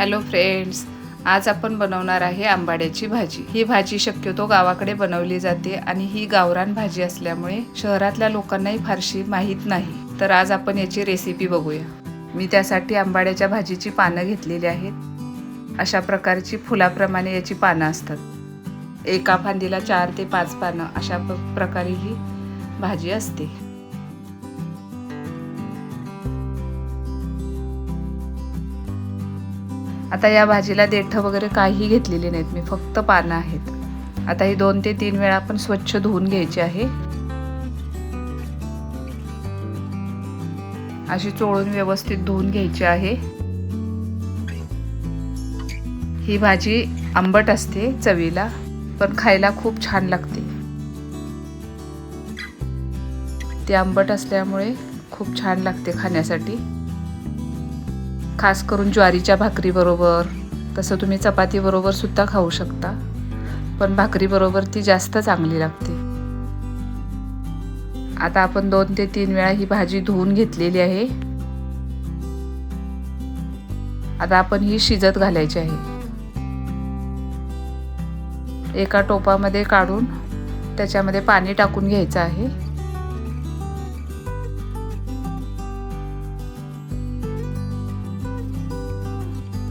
Hello friends आज आपण बनवणार आहे आंबाड्याची भाजी. ही भाजी शक्यतो गावाकडे बनवली जाते आणि ही गावरान भाजी असल्यामुळे शहरातल्या लोकांनाही फारशी माहीत नाही. तर आज आपण याची रेसिपी बघूया. मी त्यासाठी आंबाड्याच्या भाजीची पानं घेतलेली आहेत. अशा प्रकारची फुलाप्रमाणे याची पानं असतात. एका फांदीला चार ते पाच पानं अशा प्रकारे ही भाजी असते. आता या भाजीला देठं वगैरे काही घेतलेली नाहीत. मी फक्त पानं आहेत. आता ही दोन ते तीन वेळा आपण स्वच्छ धुवून घ्यायची आहे. अशी चोळून व्यवस्थित धुवून घ्यायची आहे. ही भाजी आंबट असते चवीला पण खायला खूप छान लागते. ती आंबट असल्यामुळे खूप छान लागते खाण्यासाठी. खास करून ज्वारीच्या भाकरीबरोबर तसं तुम्ही चपातीबरोबर सुद्धा खाऊ शकता. पण भाकरीबरोबर ती जास्त चांगली लागते. आता आपण दोन ते तीन वेळा ही भाजी धुवून घेतलेली आहे. आता आपण ही शिजत घालायची आहे. एका टोपामध्ये काढून त्याच्यामध्ये पाणी टाकून घ्यायचं आहे.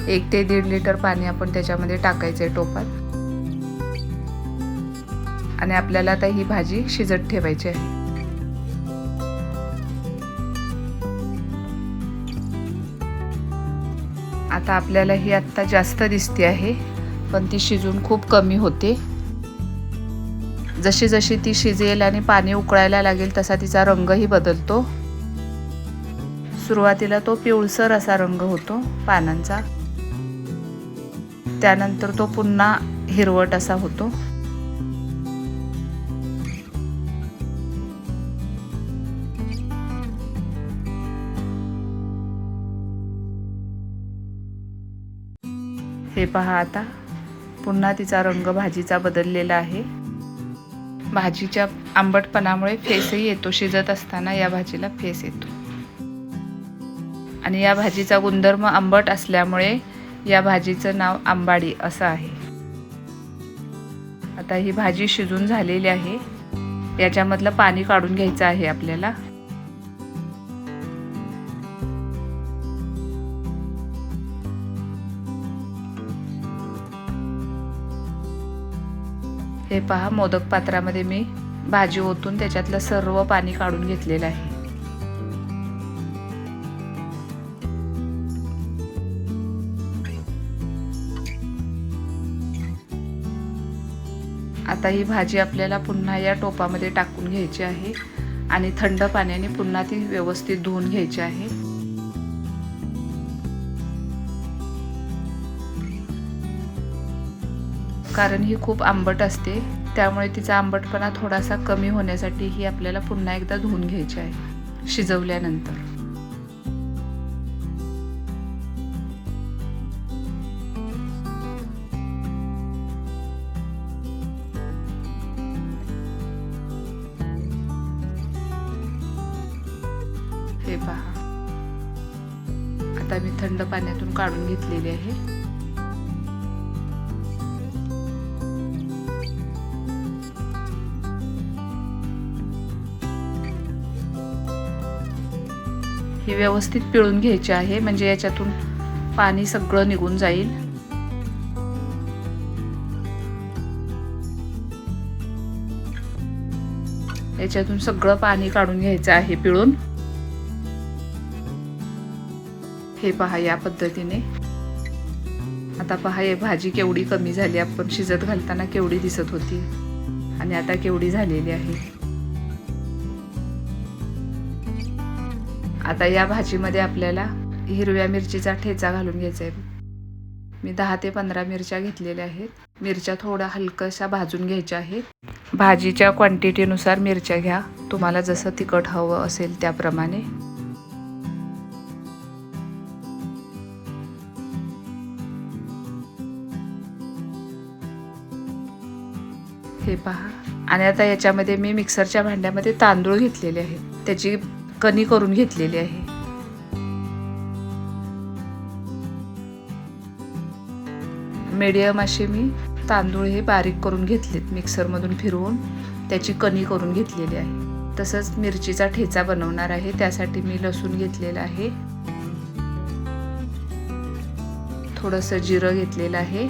एक ते दीड लिटर पाणी आपण त्याच्यामध्ये टाकायचं आहे टोपात. आणि आपल्याला आता ही भाजी शिजत ठेवायची आहे. आता आपल्याला ही आत्ता जास्त दिसते आहे पण ती शिजून खूप कमी होते. जशी जशी ती शिजेल आणि पाणी उकळायला लागेल तसा तिचा रंगही बदलतो. सुरुवातीला तो पिवळसर असा रंग होतो पानांचा. त्यानंतर तो पुन्हा हिरवट असा होतो. हे पहा आता. पुन्हा तिचा रंग भाजीचा बदललेला आहे. भाजीच्या आंबटपणामुळे फेसही येतो. शिजत असताना या भाजीला फेस येतो. आणि या भाजीचा गुणधर्म आंबट असल्यामुळे या भाजीचं नाव आंबाडी असं आहे. आता ही भाजी शिजून झालेली आहे. याच्यामधलं पाणी काढून घ्यायचं आहे आपल्याला. हे पहा मोदक पात्रामध्ये मी भाजी ओतून त्याच्यातलं सर्व पाणी काढून घेतलेलं आहे. आता ही भाजी आपल्याला पुन्हा या टोपामध्ये टाकून घ्यायची आहे आणि थंड पाण्याने पुन्हा ती व्यवस्थित धुवून घ्यायची आहे. कारण ही खूप आंबट असते त्यामुळे तिचा आंबटपणा थोडासा कमी होण्यासाठी ही आपल्याला पुन्हा एकदा धुवून घ्यायची आहे शिजवल्यानंतर. आता मी थंड पाण्यातून काढून घेतलेली आहे. हे व्यवस्थित पिळून घ्यायचे आहे म्हणजे याच्यातून पाणी सगळं निघून जाईल. याच्यातून सगळं पाणी काढून घ्यायचं आहे पिळून. हे पहा या पद्धतीने. आता पहा हे भाजी केवढी कमी झाली आपण शिजत घालताना केवढी दिसत होती आणि आता केवढी झालेली आहे. आता या भाजीमध्ये आपल्याला हिरव्या मिरचीचा ठेचा घालून घ्यायचा आहे. मी दहा ते पंधरा मिरच्या घेतलेल्या आहेत. मिरच्या थोड्या हलकशा भाजून घ्यायच्या आहेत. भाजीच्या क्वांटिटीनुसार मिरच्या घ्या. तुम्हाला जसं तिखट हवं असेल त्याप्रमाणे. हे पहा. आणि आता याच्यामध्ये मी मिक्सरच्या भांड्यामध्ये तांदूळ घेतलेले आहेत. त्याची कणी करून घेतलेली आहे. मीडियम असे मी तांदूळ हे बारीक करून घेतलेत मिक्सरमधून फिरवून. त्याची कणी करून घेतलेली आहे. तसंच मिरचीचा ठेचा बनवणार आहे. त्यासाठी मी लसूण घेतलेलं आहे. थोडंसं जिरं घेतलेलं आहे.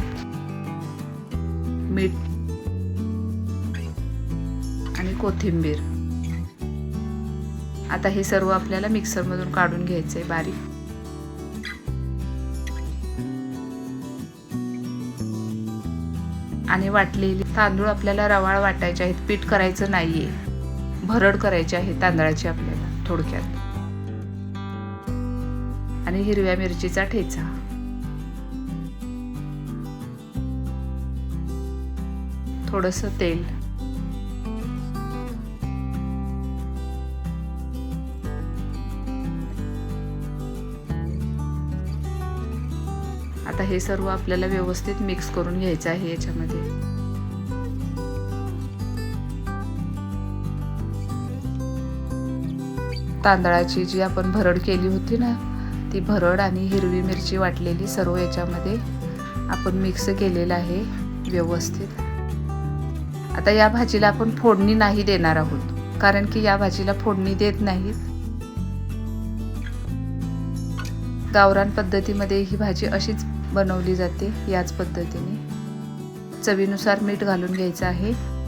मीठ कोथिंबीर. आता हे सर्व आपल्याला मिक्सरमधून काढून घ्यायचं आहे बारीक. आणि वाटलेली तांदूळ आपल्याला रवाळ वाटायचे आहेत पीठ करायचं नाहीये. भरड करायची आहे तांदळाची आपल्याला थोडक्यात. आणि हिरव्या मिरचीचा ठेचा. थोडस तेल. आता हे सर्व आपल्याला व्यवस्थित मिक्स करून घ्यायचं आहे याच्यामध्ये. तांदळाची जी आपण भरड केली होती ना ती भरड आणि हिरवी मिरची वाटलेली सर्व याच्यामध्ये आपण मिक्स केलेलं आहे व्यवस्थित. आता या भाजीला आपण फोडणी नाही देणार आहोत कारण की या भाजीला फोडणी देत नाहीत. गावरान पद्धतीमध्ये ही भाजी अशीच बनवली जाते याच पद्धतीने. चवीनुसार मीठ घालून घ्यायचं आहे.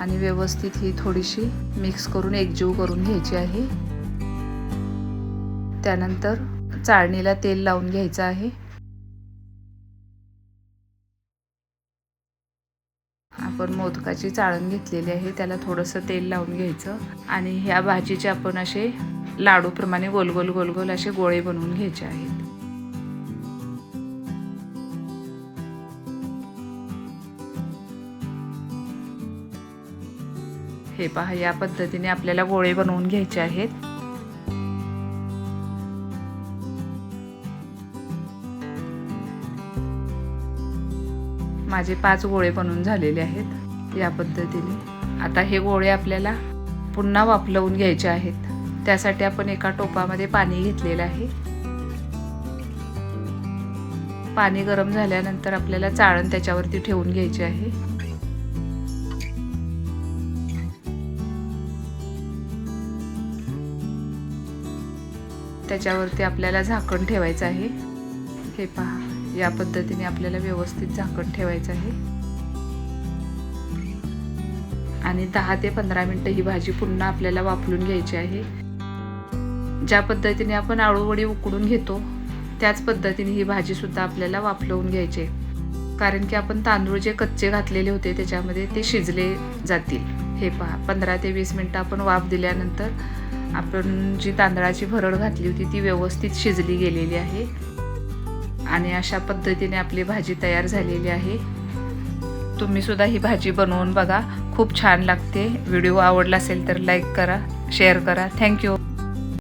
आणि व्यवस्थित ही थोडीशी मिक्स करून एकजीव करून घ्यायची आहे. त्यानंतर चाळणीला तेल लावून घ्यायचं आहे. मोदकाची चाळण घेतलेली आहे त्याला थोडंसं तेल लावून घ्यायचं. आणि ह्या भाजीचे आपण असे लाडूप्रमाणे गोल गोल गोल गोल असे गोळे बनवून घ्यायचे आहेत. हे पहा या पद्धतीने आपल्याला गोळे बनवून घ्यायचे आहेत. माझे पाच गोळे बनवून झालेले आहेत. या पद्धतीने. आता हे गोळे आपल्याला पुन्हा वाफलवून घ्यायचे आहेत. त्यासाठी आपण एका टोपामध्ये पाणी घेतलेलं आहे. पाणी गरम झाल्यानंतर आपल्याला चाळण त्याच्यावरती ठेवून घ्यायची आहे. त्याच्यावरती आपल्याला झाकण ठेवायचं आहे. हे पहा या पद्धतीने आपल्याला व्यवस्थित झाकण ठेवायचं आहे. आणि दहा ते पंधरा मिनटं ही भाजी पुन्हा आपल्याला वापरून घ्यायची आहे. ज्या पद्धतीने आपण आळूवडी उकडून घेतो त्याच पद्धतीने ही भाजीसुद्धा आपल्याला वाफलवून घ्यायची आहे. कारण की आपण तांदूळ जे कच्चे घातलेले होते त्याच्यामध्ये ते शिजले जातील. हे पहा पंधरा ते वीस मिनटं आपण वाफ दिल्यानंतर आपण जी तांदळाची भरड घातली होती ती व्यवस्थित शिजली गेलेली आहे. आणि अशा पद्धतीने आपली भाजी तयार झालेली आहे. तुम्ही सुद्धा ही भाजी बनवून बघा. खूप छान लागते. व्हिडिओ आवडला असेल तर लाईक करा शेअर करा. थँक्यू